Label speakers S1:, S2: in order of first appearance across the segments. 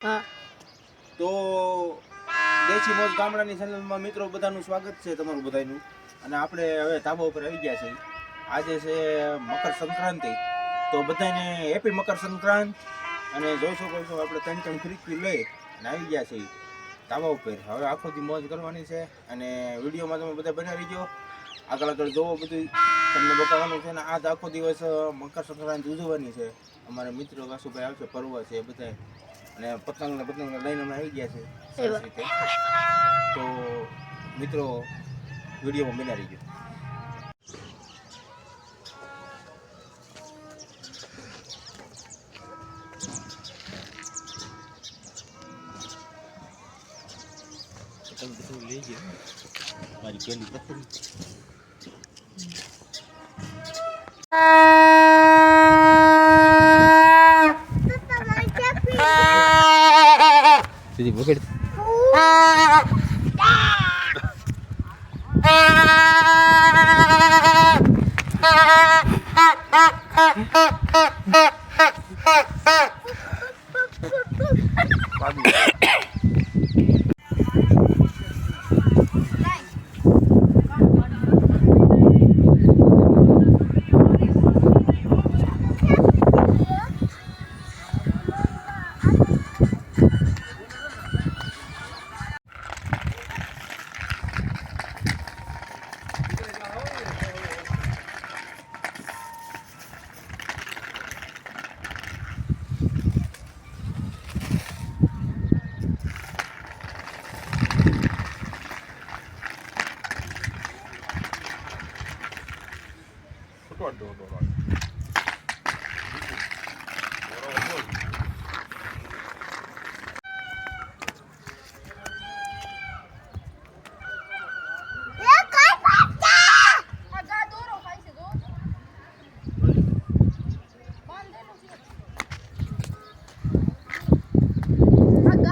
S1: તો દેશી મોજ ગામડાની ચેનલમાં મિત્રો બધાનું સ્વાગત છે તમારું બધાનું અને આપણે હવે ધાબા ઉપર આવી ગયા છે આજે છે મકર સંક્રાંતિ. તો બધાને હેપી મકર સંક્રાંત. અને જોઈ શકો આપણે ત્રણ ત્રણ ફ્રીક્વી લઈ અને આવી ગયા છે ધાબા ઉપર. હવે આખો દી મોજ કરવાની છે અને વિડીયોમાં તમે બધા બનાવી ગયો આગળ આગળ જોવો બધું. તમને બતાવવાનું છે અને આજ આખો દિવસ મકર સંક્રાંતિ ઉજવવાની છે. અમારા મિત્રો વાસુભાઈ આવશે પર્વ છે બધા અને પતંગ ને પતંગ લઈને અમે આવી ગયા છે. તો મિત્રો વિડીયોમાં બન્યા રહીજો. પતંગ બધું લેજે. મારી પેલી પતંગ. સીધી પકડ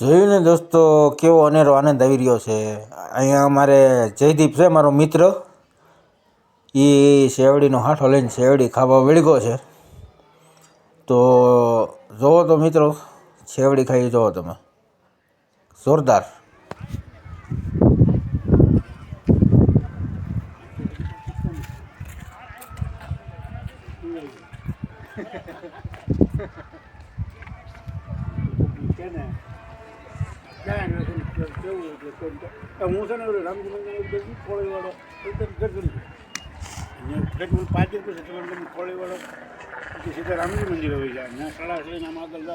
S2: જોયું
S1: ને દોસ્તો, કેવો અનેરો આનંદ આવી રહ્યો છે. અહીંયા અમારે જયદીપ છે, મારો મિત્ર. એ શેવડીનો હાંઠો લઈને શેવડી ખાવા વળગો છે. તો જોવો તો મિત્રો શેવડી ખાઈ જોવો તમે. જોરદાર.
S2: હું છે ને ઓલો રામજી મંદિર એક જગ્યાએ કોળી વાળો એકદમ ગરગડી પાછી પછી તમે કોળી વાળો પછી સીધા રામજી મંદિર હોય જાય ત્યાં સળા લઈને આમ આગળ